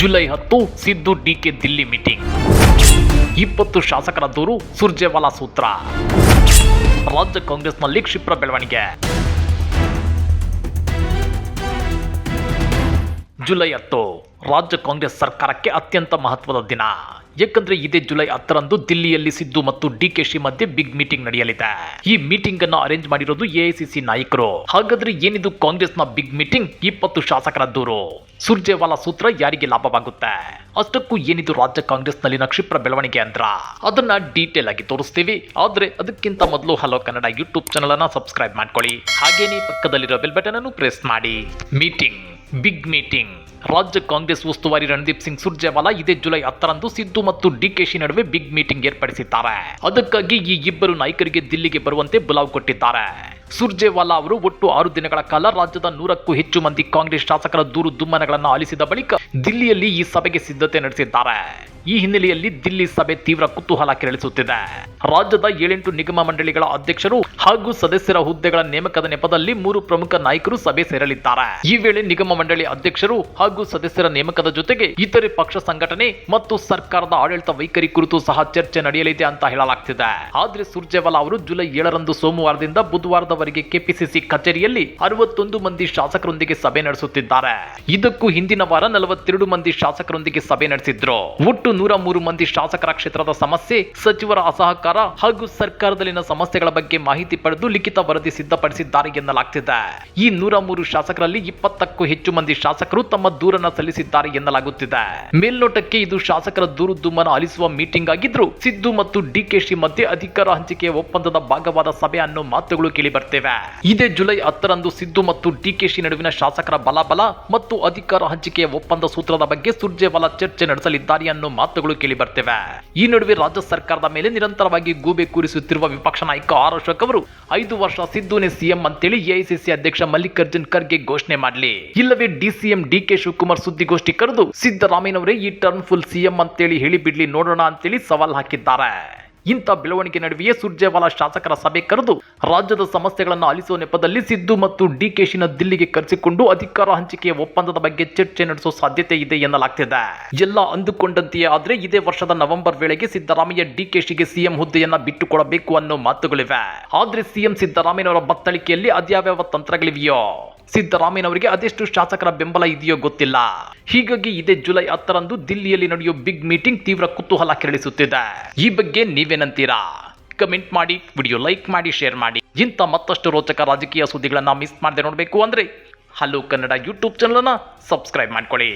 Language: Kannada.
ಜುಲೈ ಹತ್ತು ಸಿದ್ದು ಡಿಕೆ ದಿಲ್ಲಿ ಮೀಟಿಂಗ್. ಇಪ್ಪತ್ತು ಶಾಸಕರ ದೂರು ಸುರ್ಜೇವಾಲಾ ಸೂತ್ರ. ರಾಜ್ಯ ಕಾಂಗ್ರೆಸ್ನಲ್ಲಿ ಕ್ಷಿಪ್ರ ಬೆಳವಣಿಗೆ. ಜುಲೈ ಹತ್ತು. ರಾಜ್ಯ ಕಾಂಗ್ರೆಸ್ ಸರ್ಕಾರಕ್ಕೆ ಅತ್ಯಂತ ಮಹತ್ವದ ದಿನ. ಏಕೆಂದ್ರೆ ಇದೇ ಜುಲೈ ಹತ್ತರಂದು ದಿಲ್ಲಿಯಲ್ಲಿ ಸಿದ್ದು ಮತ್ತು ಡಿ ಕೆ ಶಿ ಮಧ್ಯೆ ಬಿಗ್ ಮೀಟಿಂಗ್ ನಡೆಯಲಿದೆ. ಈ ಮೀಟಿಂಗ್ ಅನ್ನು ಅರೇಂಜ್ ಮಾಡಿರೋದು ಎಐಸಿಸಿ ನಾಯಕರು. ಹಾಗಾದ್ರೆ ಏನಿದು ಕಾಂಗ್ರೆಸ್ನ ಬಿಗ್ ಮೀಟಿಂಗ್? ಇಪ್ಪತ್ತು ಶಾಸಕರ ದೂರು. ಸುರ್ಜೇವಾಲಾ ಸೂತ್ರ ಯಾರಿಗೆ ಲಾಭವಾಗುತ್ತೆ? ಅಷ್ಟಕ್ಕೂ ಏನಿದು ರಾಜ್ಯ ಕಾಂಗ್ರೆಸ್ನಲ್ಲಿನ ಕ್ಷಿಪ್ರ ಬೆಳವಣಿಗೆ ಅಂದ್ರ? ಅದನ್ನ ಡೀಟೇಲ್ ಆಗಿ ತೋರಿಸ್ತೀವಿ. ಆದ್ರೆ ಅದಕ್ಕಿಂತ ಮೊದಲು ಹಲೋ ಕನ್ನಡ ಯೂಟ್ಯೂಬ್ ಚಾನಲ್ ಅನ್ನ ಸಬ್ಸ್ಕ್ರೈಬ್ ಮಾಡ್ಕೊಳ್ಳಿ. ಹಾಗೇನೇ ಪಕ್ಕದಲ್ಲಿರೋ ಬೆಲ್ ಬಟನ್ ಅನ್ನು ಪ್ರೆಸ್ ಮಾಡಿ. ಮೀಟಿಂಗ್ ಬಿಗ್ ಮೀಟಿಂಗ್ ರಾಜ್ಯ ಕಾಂಗ್ರೆಸ್ ಉಸ್ತುವಾರಿ ರಣದೀಪ್ ಸಿಂಗ್ ಸುರ್ಜೇವಾಲಾ ಇದೇ ಜುಲೈ ಹತ್ತರಂದು ಸಿದ್ದು ಮತ್ತು ಡಿಕೆಶಿ ನಡುವೆ ಬಿಗ್ ಮೀಟಿಂಗ್ ಏರ್ಪಡಿಸಿದ್ದಾರೆ. ಅದಕ್ಕಾಗಿ ಈ ಇಬ್ಬರು ನಾಯಕರಿಗೆ ದಿಲ್ಲಿಗೆ ಬರುವಂತೆ ಬುಲಾವ್ ಕೊಟ್ಟಿದ್ದಾರೆ. ಸುರ್ಜೇವಾಲಾ ಅವರು ಒಟ್ಟು ಆರು ದಿನಗಳ ಕಾಲ ರಾಜ್ಯದ ನೂರಕ್ಕೂ ಹೆಚ್ಚು ಮಂದಿ ಕಾಂಗ್ರೆಸ್ ಶಾಸಕರ ದೂರು ದುಮ್ಮನಗಳನ್ನು ಆಲಿಸಿದ ಬಳಿಕ ದಿಲ್ಲಿಯಲ್ಲಿ ಈ ಸಭೆಗೆ ಸಿದ್ಧತೆ ನಡೆಸಿದ್ದಾರೆ. ಈ ಹಿನ್ನೆಲೆಯಲ್ಲಿ ದಿಲ್ಲಿ ಸಭೆ ತೀವ್ರ ಕುತೂಹಲ ಕೆರಳಿಸುತ್ತಿದೆ. ರಾಜ್ಯದ ಏಳೆಂಟು ನಿಗಮ ಮಂಡಳಿಗಳ ಅಧ್ಯಕ್ಷರು ಹಾಗೂ ಸದಸ್ಯರ ಹುದ್ದೆಗಳ ನೇಮಕದ ನೆಪದಲ್ಲಿ ಮೂರು ಪ್ರಮುಖ ನಾಯಕರು ಸಭೆ ಸೇರಲಿದ್ದಾರೆ. ಈ ವೇಳೆ ನಿಗಮ ಮಂಡಳಿ ಅಧ್ಯಕ್ಷರು ಹಾಗೂ ಸದಸ್ಯರ ನೇಮಕದ ಜೊತೆಗೆ ಇತರೆ ಪಕ್ಷ ಸಂಘಟನೆ ಮತ್ತು ಸರ್ಕಾರದ ಆಡಳಿತ ವೈಖರಿ ಕುರಿತು ಸಹ ಚರ್ಚೆ ನಡೆಯಲಿದೆ ಅಂತ ಹೇಳಲಾಗ್ತಿದೆ. ಆದ್ರೆ ಸುರ್ಜೇವಾಲಾ ಅವರು ಜುಲೈ ಏಳರಂದು ಸೋಮವಾರದಿಂದ ಬುಧವಾರದವರೆಗೆ ಕೆಪಿಸಿಸಿ ಕಚೇರಿಯಲ್ಲಿ ಅರವತ್ತೊಂದು ಮಂದಿ ಶಾಸಕರೊಂದಿಗೆ ಸಭೆ ನಡೆಸುತ್ತಿದ್ದಾರೆ. ಇದಕ್ಕೂ ಹಿಂದಿನ ವಾರ ನಲವತ್ತೆರಡು ಮಂದಿ ಶಾಸಕರೊಂದಿಗೆ ಸಭೆ ನಡೆಸಿದ್ರು. ಒಟ್ಟು ನೂರ ಮೂರು ಮಂದಿ ಶಾಸಕರ ಕ್ಷೇತ್ರದ ಸಮಸ್ಯೆ, ಸಚಿವರ ಅಸಹಕಾರ ಹಾಗೂ ಸರ್ಕಾರದಲ್ಲಿನ ಸಮಸ್ಯೆಗಳ ಬಗ್ಗೆ ಮಾಹಿತಿ ಪಡೆದು ಲಿಖಿತ ವರದಿ ಸಿದ್ಧಪಡಿಸಿದ್ದಾರೆ ಎನ್ನಲಾಗ್ತಿದೆ. ಈ ನೂರ ಮೂರು ಶಾಸಕರಲ್ಲಿ ಇಪ್ಪತ್ತಕ್ಕೂ ಹೆಚ್ಚು ಮಂದಿ ಶಾಸಕರು ತಮ್ಮ ದೂರನ್ನ ಸಲ್ಲಿಸಿದ್ದಾರೆ ಎನ್ನಲಾಗುತ್ತಿದೆ. ಮೇಲ್ನೋಟಕ್ಕೆ ಇದು ಶಾಸಕರ ದೂರು ದುಮ್ಮನ ಆಲಿಸುವ ಮೀಟಿಂಗ್ ಆಗಿದ್ರು ಸಿದ್ದು ಮತ್ತು ಡಿಕೆಶಿ ಮಧ್ಯೆ ಅಧಿಕಾರ ಹಂಚಿಕೆಯ ಒಪ್ಪಂದದ ಭಾಗವಾದ ಸಭೆ ಅನ್ನೋ ಮಾತುಗಳು ಕೇಳಿ ಬರ್ತೇವೆ ಇದೇ ಜುಲೈ ಹತ್ತರಂದು ಸಿದ್ದು ಮತ್ತು ಡಿಕೆಶಿ ನಡುವಿನ ಶಾಸಕರ ಬಲಾಬಲ ಮತ್ತು ಅಧಿಕಾರ ಹಂಚಿಕೆಯ ಒಪ್ಪಂದ ಸೂತ್ರದ ಬಗ್ಗೆ ಸುರ್ಜೇವಾಲಾ ಚರ್ಚೆ ನಡೆಸಲಿದ್ದಾರೆ ಅನ್ನೋ ಮಾತುಗಳು ಕೇಳಿ ಬರ್ತೇವೆ ಈ ನಡುವೆ ರಾಜ್ಯ ಸರ್ಕಾರದ ಮೇಲೆ ನಿರಂತರವಾಗಿ ಗೂಬೆ ಕೂರಿಸುತ್ತಿರುವ ವಿಪಕ್ಷ ನಾಯಕ ಆರ್ ಅಶೋಕ್ ಅವರು, ಐದು ವರ್ಷ ಸಿದ್ದುನೇ ಸಿಎಂ ಅಂತೇಳಿ ಎಐಸಿಸಿ ಅಧ್ಯಕ್ಷ ಮಲ್ಲಿಕಾರ್ಜುನ್ ಖರ್ಗೆ ಘೋಷಣೆ ಮಾಡಲಿ. ಇಲ್ಲವೇ ಡಿಸಿಎಂ ಡಿಕೆ ಶಿವಕುಮಾರ್ ಸುದ್ದಿಗೋಷ್ಠಿ ಕರೆದು ಸಿದ್ದರಾಮಯ್ಯನವರೇ ಈ ಟರ್ನ್ ಫುಲ್ ಸಿಎಂ ಅಂತೇಳಿ ಹೇಳಿ ಬಿಡ್ಲಿ ನೋಡೋಣ ಅಂತೇಳಿ ಸವಾಲ್ ಹಾಕಿದ್ದಾರೆ. ಇಂಥ ಬೆಳವಣಿಗೆ ನಡುವೆಯೇ ಸುರ್ಜೇವಾಲಾ ಶಾಸಕರ ಸಭೆ ಕರೆದು ರಾಜ್ಯದ ಸಮಸ್ಯೆಗಳನ್ನು ಆಲಿಸುವ ನೆಪದಲ್ಲಿ ಸಿದ್ದು ಮತ್ತು ಡಿಕೆಶಿನ ದಿಲ್ಲಿಗೆ ಕರೆಸಿಕೊಂಡು ಅಧಿಕಾರ ಹಂಚಿಕೆಯ ಒಪ್ಪಂದದ ಬಗ್ಗೆ ಚರ್ಚೆ ನಡೆಸುವ ಸಾಧ್ಯತೆ ಇದೆ ಎನ್ನಲಾಗ್ತಿದೆ. ಎಲ್ಲ ಅಂದುಕೊಂಡಂತೆಯೇ ಆದರೆ ಇದೇ ವರ್ಷದ ನವೆಂಬರ್ ವೇಳೆಗೆ ಸಿದ್ದರಾಮಯ್ಯ ಡಿಕೆಶಿಗೆ ಸಿಎಂ ಹುದ್ದೆಯನ್ನ ಬಿಟ್ಟುಕೊಡಬೇಕು ಅನ್ನೋ ಮಾತುಗಳಿವೆ. ಆದ್ರೆ ಸಿಎಂ ಸಿದ್ದರಾಮಯ್ಯನವರ ಬತ್ತಳಿಕೆಯಲ್ಲಿ ಅದ್ಯಾವ್ಯಾವ ತಂತ್ರಗಳಿವೆಯೋ? ಸಿದ್ದರಾಮಯ್ಯನವರಿಗೆ ಅದೆಷ್ಟು ಶಾಸಕರ ಬೆಂಬಲ ಇದೆಯೋ ಗೊತ್ತಿಲ್ಲ. ಹೀಗಾಗಿ ಇದೇ ಜುಲೈ ಹತ್ತರಂದು ದಿಲ್ಲಿಯಲ್ಲಿ ನಡೆಯುವ ಬಿಗ್ ಮೀಟಿಂಗ್ ತೀವ್ರ ಕುತೂಹಲ ಕೆರಳಿಸುತ್ತಿದೆ. ಈ ಬಗ್ಗೆ ನೀವೇನಂತೀರಾ? ಕಮೆಂಟ್ ಮಾಡಿ, ವಿಡಿಯೋ ಲೈಕ್ ಮಾಡಿ, ಶೇರ್ ಮಾಡಿ. ಇಂಥ ಮತ್ತಷ್ಟು ರೋಚಕ ರಾಜಕೀಯ ಸುದ್ದಿಗಳನ್ನ ಮಿಸ್ ಮಾಡದೆ ನೋಡಬೇಕು ಅಂದ್ರೆ ಹಲೋ ಕನ್ನಡ ಯೂಟ್ಯೂಬ್ ಚಾನಲನ್ನು ಸಬ್ಸ್ಕ್ರೈಬ್ ಮಾಡ್ಕೊಳ್ಳಿ.